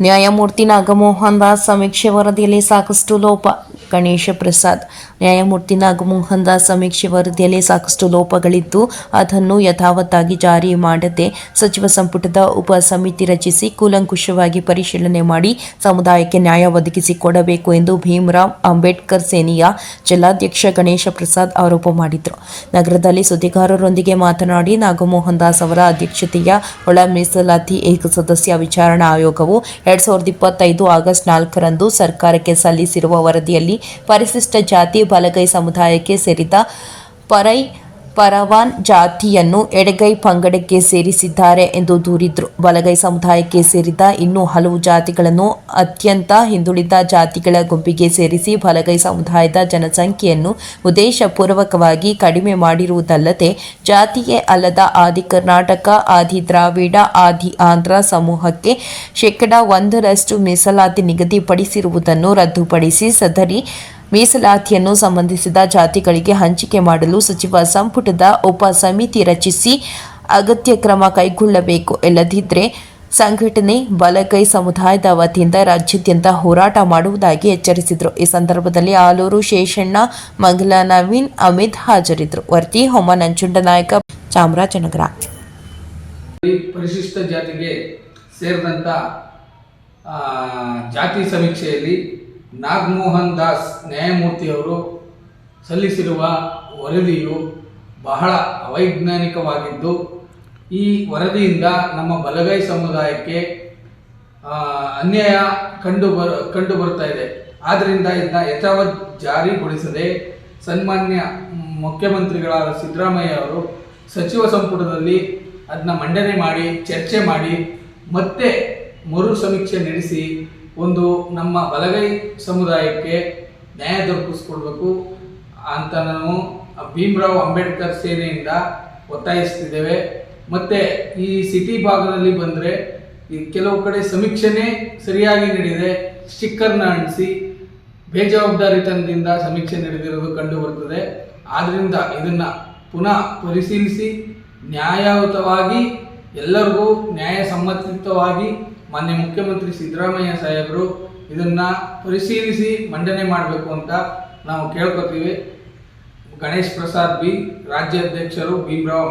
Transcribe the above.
ನ್ಯಾಯಮೂರ್ತಿ ನಾಗಮೋಹನ್ ದಾಸ್ ಸಮೀಕ್ಷೆ ವರದಿಯಲ್ಲಿ ಸಾಕಷ್ಟು ಲೋಪ ಗಣೇಶ ಪ್ರಸಾದ್. ನ್ಯಾಯಮೂರ್ತಿ ನಾಗಮೋಹನ್ ದಾಸ್ ಸಮೀಕ್ಷೆ ವರದಿಯಲ್ಲಿ ಸಾಕಷ್ಟು ಲೋಪಗಳಿದ್ದು, ಅದನ್ನು ಯಥಾವತ್ತಾಗಿ ಜಾರಿ ಮಾಡದೆ ಸಚಿವ ಸಂಪುಟದ ಉಪ ಸಮಿತಿ ರಚಿಸಿ ಕೂಲಂಕುಷವಾಗಿ ಪರಿಶೀಲನೆ ಮಾಡಿ ಸಮುದಾಯಕ್ಕೆ ನ್ಯಾಯ ಒದಗಿಸಿಕೊಡಬೇಕು ಎಂದು ಭೀಮರಾವ್ ಅಂಬೇಡ್ಕರ್ ಸೇನೆಯ ಜಿಲ್ಲಾಧ್ಯಕ್ಷ ಗಣೇಶ ಪ್ರಸಾದ್ ಆರೋಪ ಮಾಡಿದರು. ನಗರದಲ್ಲಿ ಸುದ್ದಿಗಾರರೊಂದಿಗೆ ಮಾತನಾಡಿ ನಾಗಮೋಹನ್ ದಾಸ್ ಅವರ ಅಧ್ಯಕ್ಷತೆಯ ಒಳ ಮೀಸಲಾತಿ ಏಕಸದಸ್ಯ ವಿಚಾರಣಾ ಆಯೋಗವು ಎರಡ್ ಸಾವಿರದ ಇಪ್ಪತ್ತೈದು ಆಗಸ್ಟ್ ನಾಲ್ಕರಂದು ಸರ್ಕಾರಕ್ಕೆ ಸಲ್ಲಿಸಿರುವ ವರದಿಯಲ್ಲಿ ಪರಿಶಿಷ್ಟ ಜಾತಿ ಬಲಗೈ ಸಮುದಾಯಕ್ಕೆ ಸೇರಿದ ಪರೈ ಪರವಾನ್ ಜಾತಿಯನ್ನು ಎಡಗೈ ಪಂಗಡಕ್ಕೆ ಸೇರಿಸಿದ್ದಾರೆ ಎಂದು ದೂರಿದ್ರು. ಬಲಗೈ ಸಮುದಾಯಕ್ಕೆ ಸೇರಿದ ಇನ್ನೂ ಹಲವು ಜಾತಿಗಳನ್ನು ಅತ್ಯಂತ ಹಿಂದುಳಿದ ಜಾತಿಗಳ ಗುಂಪಿಗೆ ಸೇರಿಸಿ ಬಲಗೈ ಸಮುದಾಯದ ಜನಸಂಖ್ಯೆಯನ್ನು ಉದ್ದೇಶಪೂರ್ವಕವಾಗಿ ಕಡಿಮೆ ಮಾಡಿರುವುದಲ್ಲದೆ, ಜಾತಿಯೇ ಅಲ್ಲದ ಆದಿ ಕರ್ನಾಟಕ, ಆದಿ ದ್ರಾವಿಡ, ಆದಿ ಆಂಧ್ರ ಸಮೂಹಕ್ಕೆ ಶೇಕಡಾ ಒಂದರಷ್ಟು ಮೀಸಲಾತಿ ನಿಗದಿಪಡಿಸಿರುವುದನ್ನು ರದ್ದುಪಡಿಸಿ ಸದರಿ ಮೀಸಲಾತಿಯನ್ನು ಸಂಬಂಧಿಸಿದ ಜಾತಿಗಳಿಗೆ ಹಂಚಿಕೆ ಮಾಡಲು ಸಚಿವ ಸಂಪುಟದ ಉಪ ಸಮಿತಿ ರಚಿಸಿ ಅಗತ್ಯ ಕ್ರಮ ಕೈಗೊಳ್ಳಬೇಕು. ಇಲ್ಲದಿದ್ದರೆ ಸಂಘಟನೆ ಬಲಗೈ ಸಮುದಾಯದ ವತಿಯಿಂದ ರಾಜ್ಯಾದ್ಯಂತ ಹೋರಾಟ ಮಾಡುವುದಾಗಿ ಎಚ್ಚರಿಸಿದರು. ಈ ಸಂದರ್ಭದಲ್ಲಿ ಆಲೂರು ಶೇಷಣ್ಣ, ಮಂಗಲ ನವೀನ್, ಅಮಿತ್ ಹಾಜರಿದ್ದರು. ವರ್ತಿ ಹೋಮ ನಂಜುಂಡನಾಯಕ ಚಾಮರಾಜನಗರ. ಪರಿಶಿಷ್ಟ ಜಾತಿಗೆ ಸೇರಿದಂಥ ಜಾತಿ ಸಮೀಕ್ಷೆಯಲ್ಲಿ ನಾಗಮೋಹನ್ ದಾಸ್ ನ್ಯಾಯಮೂರ್ತಿಯವರು ಸಲ್ಲಿಸಿರುವ ವರದಿಯು ಬಹಳ ಅವೈಜ್ಞಾನಿಕವಾಗಿದ್ದು, ಈ ವರದಿಯಿಂದ ನಮ್ಮ ಬಲಗೈ ಸಮುದಾಯಕ್ಕೆ ಅನ್ಯಾಯ ಕಂಡು ಬರ ಕಂಡು ಬರ್ತಾ ಇದೆ. ಆದ್ದರಿಂದ ಇದನ್ನ ಯಥಾವತ್ ಜಾರಿಗೊಳಿಸದೆ ಸನ್ಮಾನ್ಯ ಮುಖ್ಯಮಂತ್ರಿಗಳಾದ ಸಿದ್ದರಾಮಯ್ಯ ಅವರು ಸಚಿವ ಸಂಪುಟದಲ್ಲಿ ಅದನ್ನ ಮಂಡನೆ ಮಾಡಿ, ಚರ್ಚೆ ಮಾಡಿ ಮತ್ತೆ ಮರು ಸಮೀಕ್ಷೆ ನಡೆಸಿ ಒಂದು ನಮ್ಮ ಬಲಗೈ ಸಮುದಾಯಕ್ಕೆ ನ್ಯಾಯ ದೊರಕಿಸ್ಕೊಡ್ಬೇಕು ಅಂತ ನಾವು ಭೀಮರಾವ್ ಅಂಬೇಡ್ಕರ್ ಸೇನೆಯಿಂದ ಒತ್ತಾಯಿಸ್ತಿದ್ದೇವೆ. ಮತ್ತೆ ಈ ಸಿಟಿ ಭಾಗದಲ್ಲಿ ಬಂದರೆ ಈ ಕೆಲವು ಕಡೆ ಸಮೀಕ್ಷೆನೇ ಸರಿಯಾಗಿ ನಡೆದಿದೆ. ಸ್ಟಿಕ್ಕರ್ನ ಅಂಟಿಸಿ ಬೇಜವಾಬ್ದಾರಿತನದಿಂದ ಸಮೀಕ್ಷೆ ನಡೆದಿರೋದು ಕಂಡು ಬರ್ತದೆ. ಆದ್ದರಿಂದ ಇದನ್ನ ಪುನಃ ಪರಿಶೀಲಿಸಿ, ನ್ಯಾಯಯುತವಾಗಿ, ಎಲ್ಲರಿಗೂ ನ್ಯಾಯಸಮ್ಮತಿತವಾಗಿ ಮಾನ್ಯ ಮುಖ್ಯಮಂತ್ರಿ ಸಿದ್ದರಾಮಯ್ಯ ಸಾಹೇಬರು ಇದನ್ನ ಪರಿಶೀಲಿಸಿ ಮಂಡನೆ ಮಾಡಬೇಕು ಅಂತ ನಾವು ಕೇಳ್ಕೊತೀವಿ. ಗಣೇಶ್ ಪ್ರಸಾದ್ ಬಿ ರಾಜ್ಯಾಧ್ಯಕ್ಷರು ಭೀಮರಾವ್